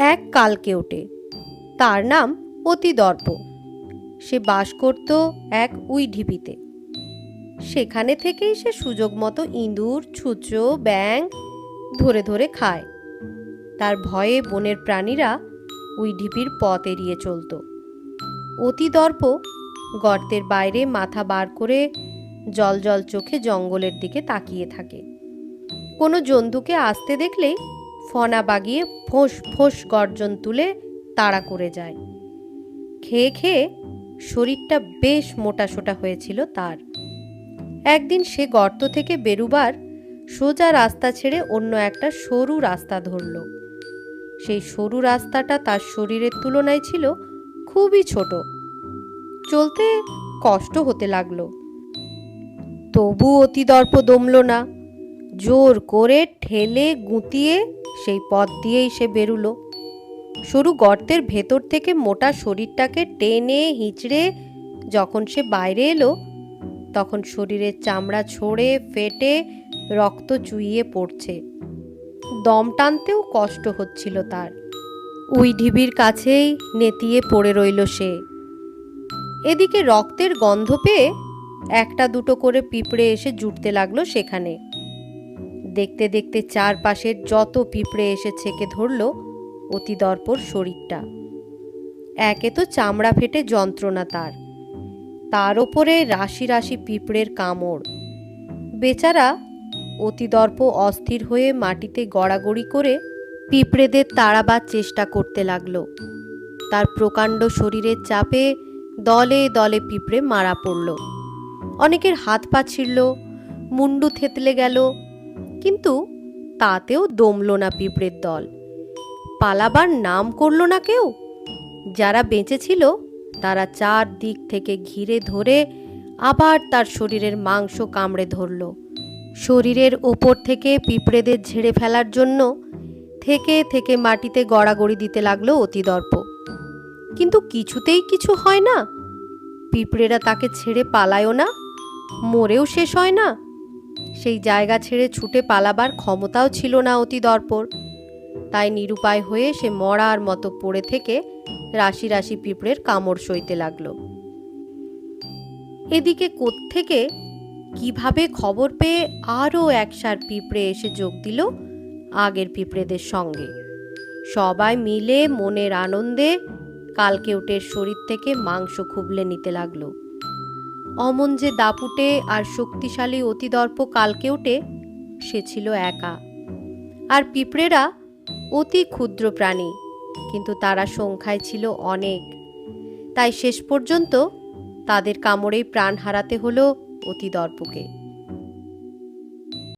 এক কালকে ওঠে। তার নাম অতিদর্প। সে বাস করত এক উই ঢিপিতে সেখানে থেকেই সে সুযোগ মতো ইঁদুর, ছুঁচো ব্যাং ধরে ধরে খায়। তার ভয়ে বনের প্রাণীরা উই ঢিপির পথ এড়িয়ে চলত। অতিদর্প গর্তের বাইরে মাথা বার করে জল জল চোখে জঙ্গলের দিকে তাকিয়ে থাকে। কোনো জন্তুকে আসতে দেখলেই ফনা বাগিয়ে ফোঁস ফোঁস গর্জন তুলে তাড়া করে যায়। খেয়ে খেয়ে শরীরটা বেশ মোটাসোটা হয়েছিল তার। একদিন সে গর্ত থেকে বেরুবার সোজা রাস্তা ছেড়ে অন্য একটা সরু রাস্তা ধরল। সেই সরু রাস্তাটা তার শরীরের তুলনায় ছিল খুবই ছোট। চলতে কষ্ট হতে লাগল। তবু অতিদর্প দমল না। জোর করে ঠেলে গুঁতিয়ে সেই পথ দিয়েই সে বেরুলো। সরু গর্তের ভেতর থেকে মোটা শরীরটাকে টেনে হিঁচড়ে যখন সে বাইরে এলো, তখন শরীরের চামড়া ছড়ে, ফেটে, রক্ত চুইয়ে পড়ছে। দম টানতেও কষ্ট হচ্ছিল তার। উই ঢিবির কাছেই নেতিয়ে পড়ে রইল সে। এদিকে রক্তের গন্ধ পেয়ে একটা দুটো করে পিঁপড়ে এসে জুটতে লাগল সেখানে। দেখতে দেখতে চারপাশের যত পিঁপড়ে এসে ছেকে ধরল, অতি দর্পর শরীরটা। একে তো চামড়া ফেটে যন্ত্রণা তার। তার ওপরে রাশি রাশি পিঁপড়ের কামড়। বেচারা অতিদর্প অস্থির হয়ে মাটিতে গড়াগড়ি করে পিঁপড়েদের তাড়াবার চেষ্টা করতে লাগল। তার প্রকাণ্ড শরীরের চাপে দলে দলে পিঁপড়ে মারা পড়ল। অনেকের হাত পা ছিঁড়ল, মুন্ডু থেতলে গেল কিন্তু তাতেও দমল না পিঁপড়ের দল। পালাবার নাম করল না কেউ? যারা বেঁচেছিল, তারা চার দিক থেকে ঘিরে ধরে আবার তার শরীরের মাংস কামড়ে ধরল। শরীরের ওপর থেকে পিঁপড়েদের ঝেড়ে ফেলার জন্য থেকে থেকে মাটিতে গড়াগড়ি দিতে লাগল অতিদর্প। কিন্তু কিছুতেই কিছু হয় না। পিঁপড়েরা তাকে ছেড়ে পালায়ও না, মরেও শেষ হয় না। সেই জায়গা ছেড়ে ছুটে পালাবার ক্ষমতাও ছিল না অতি দর্পর। তাই নিরুপায় হয়ে সে মরার মতো পড়ে থেকে রাশি রাশি পিঁপড়ের কামড় সইতে লাগল। এদিকে কোত্থেকে কীভাবে খবর পেয়ে আরও একসার পিঁপড়ে এসে যোগ দিল আগের পিঁপড়েদের সঙ্গে। সবাই মিলে মনের আনন্দে কালকেউটের শরীর থেকে মাংস খুবলে নিতে লাগল। অমন যে দাপুটে আর শক্তিশালী অতিদর্প কালকে কালকেউটে সে ছিল একা। আর পিঁপড়েরা অতি ক্ষুদ্র প্রাণী, কিন্তু তারা সংখ্যায় ছিল অনেক। তাই শেষ পর্যন্ত তাদের কামড়েই প্রাণ হারাতে হলো অতিদর্পকে।